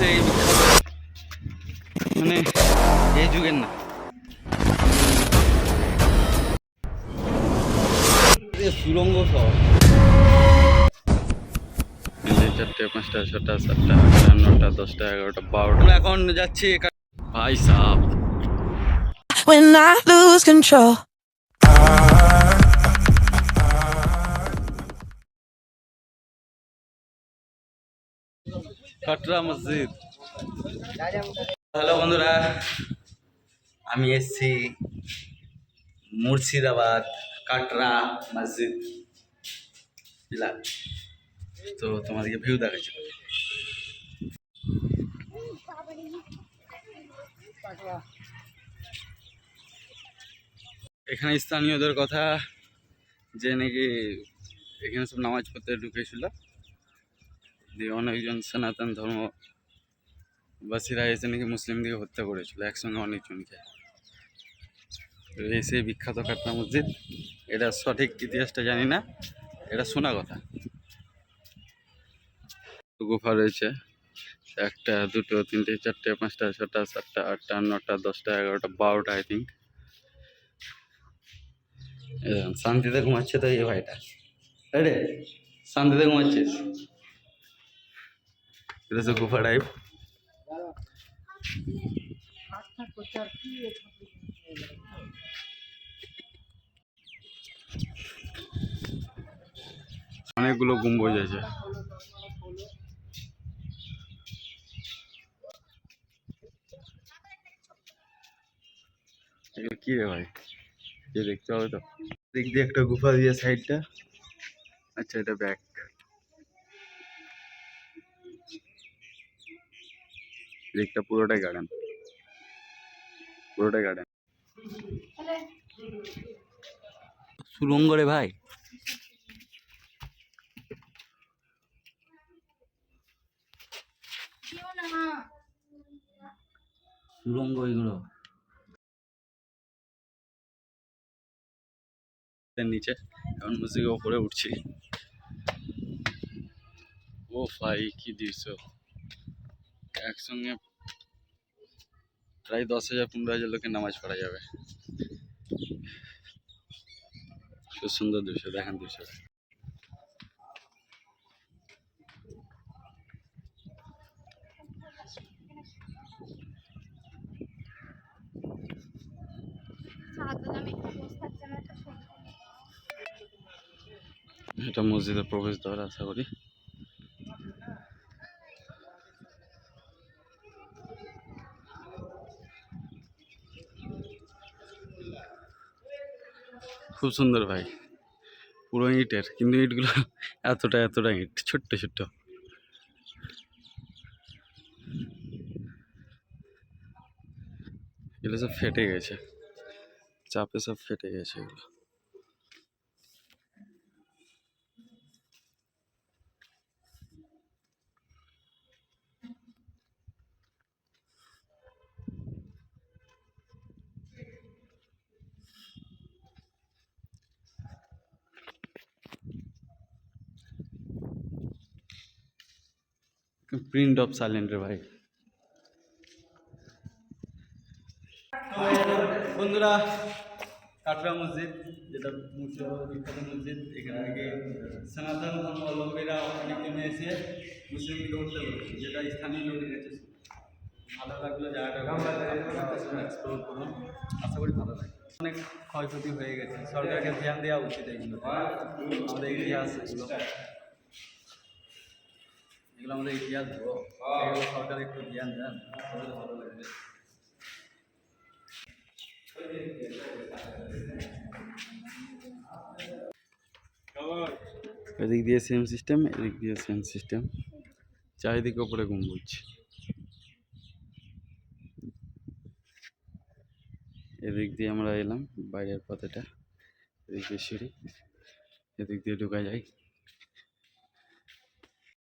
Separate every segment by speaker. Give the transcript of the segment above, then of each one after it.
Speaker 1: সেই বিখ্যাত মানে এই যুগের না। সুরঙ্গ শহর চারটে পাঁচটা ছটা সাতটা আটটা নটা দশটা এগারোটা বারোটা। এখন যাচ্ছি ভাই সাহ।
Speaker 2: When I lose control.
Speaker 1: Katra মসজিদ। হ্যালো বন্ধুরা আমি এসছি মুর্শিদাবাদ কাটরা মসজিদ তো তোমাদেরকে ভিউ দেখাচ্ছি। এখানে স্থানীয়দের কথা যে নাকি এখানে সব নামাজ পড়তে ঢুকেছিল। দিয়ে অনেকজন সনাতন ধর্ম বাসীরা এসে নাকি মুসলিমদেরকে হত্যা করেছিল, একসঙ্গে অনেকজনকে এই সেই বিখ্যাত কাটনা মসজিদ, এটা সঠিক ইতিহাসটা জানি না, এটা শোনা কথা। গুফা রয়েছে, একটা, দুটো, তিনটে, চারটে, পাঁচটা, ছটা, সাতটা, আটটা, নটা, দশটা, এগারোটা, বারোটা আই থিঙ্ক শান্তিতে ঘুমাচ্ছে তো এই ভাইটা। রে, শান্তিতে ঘুমাচ্ছিস? এটা হচ্ছে গুফা টাইপ অনেকগুলো গম্বুজ আছে। কি রে ভাই? যে দেখতে হবে তো। দিক দিয়ে একটা গুফা দিয়ে সাইডটা আচ্ছা এটা ব্যাক দিকটা পুরোটাই গার্ডেন পুরোটাই গার্ডেন সুরঙ্গ রে ভাই। সুরঙ্গ এগুলো। নিচে এখন মসজিদের ওপরে উঠছি। ও ভাই কি দৃশ্য। একসঙ্গে প্রায় দশ হাজার, পনেরো হাজার লোকের নামাজ পড়া যাবে। খুব সুন্দর দৃশ্য, দেখেন দৃশ্য। এটা মসজিদের প্রবেশ দ্বার আশা করি। খুব সুন্দর ভাই। পুরো ইঁটের, কিন্তু ইঁটগুলো এতটা এতটা ইঁট, ছোট্ট ছোট্ট। এগুলো সব ফেটে গেছে। চাপে সব ফেটে গেছে এগুলো। প্রিন্ট অফ সাইলেন্ট রে ভাই। বন্ধুরা কাটরা মসজিদ যেটা মুর্শিদাবাদ বিখ্যাত মসজিদ এখানে থেকে সনাতন ধর্মাবলম্বীরা অনেক নেমে এসে মুসলিমকে উঠতে বলেছে যেটা স্থানীয় লোকের কাছে ভালো লাগল জায়গাটা এক্সপ্লোর করুন আশা করি ভালো লাগে অনেক ক্ষয়ক্ষতি হয়ে গেছে সরকারকে ধ্যান দেওয়া উচিত এগুলো আমাদের ইতিহাস এগুলো। এগুলো আমাদের ইতিহাস এগুলো সরকার একটু জ্ঞান দেন, তাহলে ভালো লাগবে। এদিক দিয়ে সেম সিস্টেম এদিক দিয়ে সেম সিস্টেম চারিদিকে ওপরে গম্বুজ। এদিক দিয়ে আমরা এলাম, বাইরের পথেটা। এদিক দিয়ে সিঁড়ি। এদিক দিয়ে ঢোকা যায়।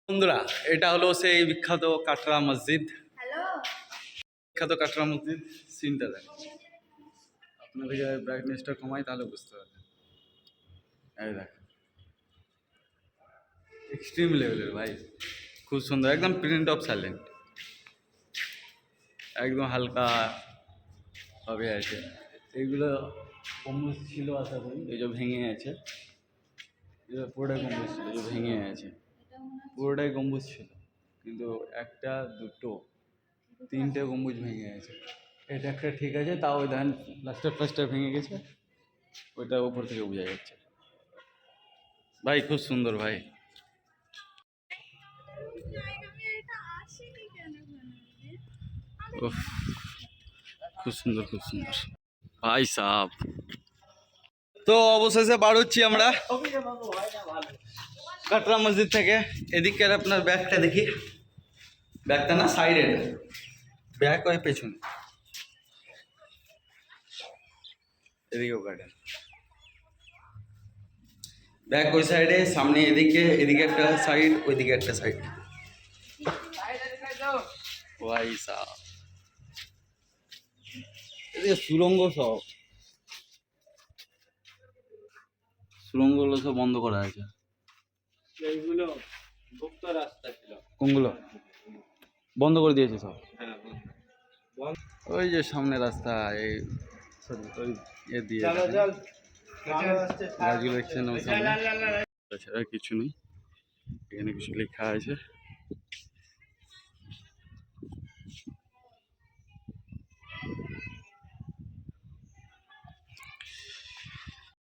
Speaker 1: বন্ধুরা এটা হলো সেই বিখ্যাত কাটরা মসজিদ। বিখ্যাত কাটরা মসজিদ সিনটা দেখ। আপনাদেরকে ব্রাইটনেসটা কমাই তাহলে বুঝতে পারবেন। এই দেখ। এক্সট্রিম লেভেলের ভাই। খুব সুন্দর একদম প্রিন্ট অফ সাইলেন্ট একদম হালকা ভাবে আছে এইগুলো গম্বুজ ছিল আশা করি। এই যে ভেঙে আছে। এগুলো পুরোটাই গম্বুজ ছিল যে ভেঙে আছে। পুরোটাই গম্বুজ ছিল। কিন্তু একটা, দুটো, তিনটে গম্বুজ ভেঙে গেছে। এটা একটা ঠিক আছে, তাও ওই ধান প্লাস্টার প্লাস্টার ভেঙে গেছে। ওইটা উপর থেকে বোঝা যাচ্ছে। ভাই, খুব সুন্দর ভাই। খুব সুন্দর খুব সুন্দর। ভাই সাহ তো অবশেষে বার হচ্ছি আমরা। কাটরা মসজিদ থেকে। এদিকের আপনার ব্যাগটা দেখি। ব্যাগটা না সাইডে ব্যাগ ওই পেছনে। এদিকেও গার্ডেন ব্যাগ ওই সাইডে সামনে এদিকে এদিকে একটা সাইড ওইদিকে একটা সাইড ভাই এদিকে সুরঙ্গ সব। সুরঙ্গগুলো সব বন্ধ করা আছে।
Speaker 3: এইগুলো গুপ্ত রাস্তা ছিল।
Speaker 1: কোনগুলো? বন্ধ করে দিয়েছে সব?
Speaker 3: হ্যাঁ
Speaker 1: ওই যে সামনে রাস্তা এই সরি ওই এ দিয়ে গাছগুলো দেখছেন ওই সামনে তাছাড়া কিছু নেই। এখানে কিছু লেখা আছে।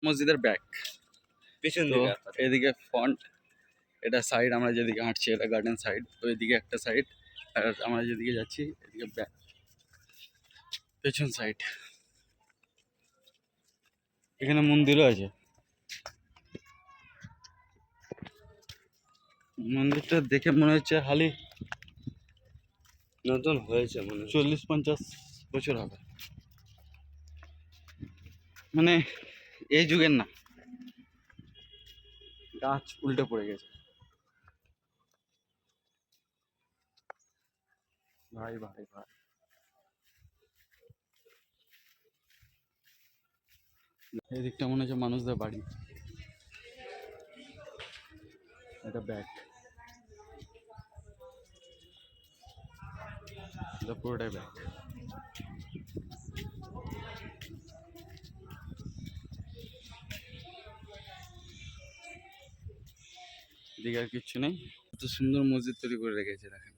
Speaker 1: মসজিদের ব্যাক
Speaker 3: পিছন
Speaker 1: এদিকে ফন্ট এটা সাইড আমরা যেদিকে হাঁটছি এটা গার্ডেন সাইড ওইদিকে একটা সাইড আর আমরা যেদিকে যাচ্ছি এদিকে ব্যাক পেছন সাইড এখানে মন্দিরও আছে। মন্দিরটা দেখে মনে হচ্ছে হালি
Speaker 3: নতুন হয়েছে মনে।
Speaker 1: চল্লিশ পঞ্চাশ বছর হবে। মানে এই যুগের না। গাছ উল্টে পড়ে গেছে। ভাই ভাই ভাই। এদিকটা মনে হচ্ছে মানুষদের বাড়ি। এটা ব্যাগ এটা পুরোটাই ব্যাগ এদিকে আর কিচ্ছু নেই। এত সুন্দর মসজিদ তৈরি করে রেখেছে দেখেন।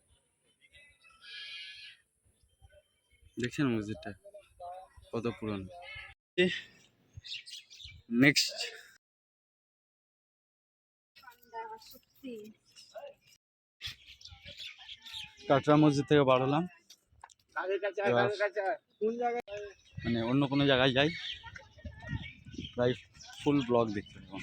Speaker 1: দেখছেন মসজিদটা? কত পুরনো। নেক্সট কাটরা মসজিদ থেকে বার হলাম। মানে অন্য কোনো জায়গায় যাই। প্রায় ফুল ব্লগ দেখতে পাবো।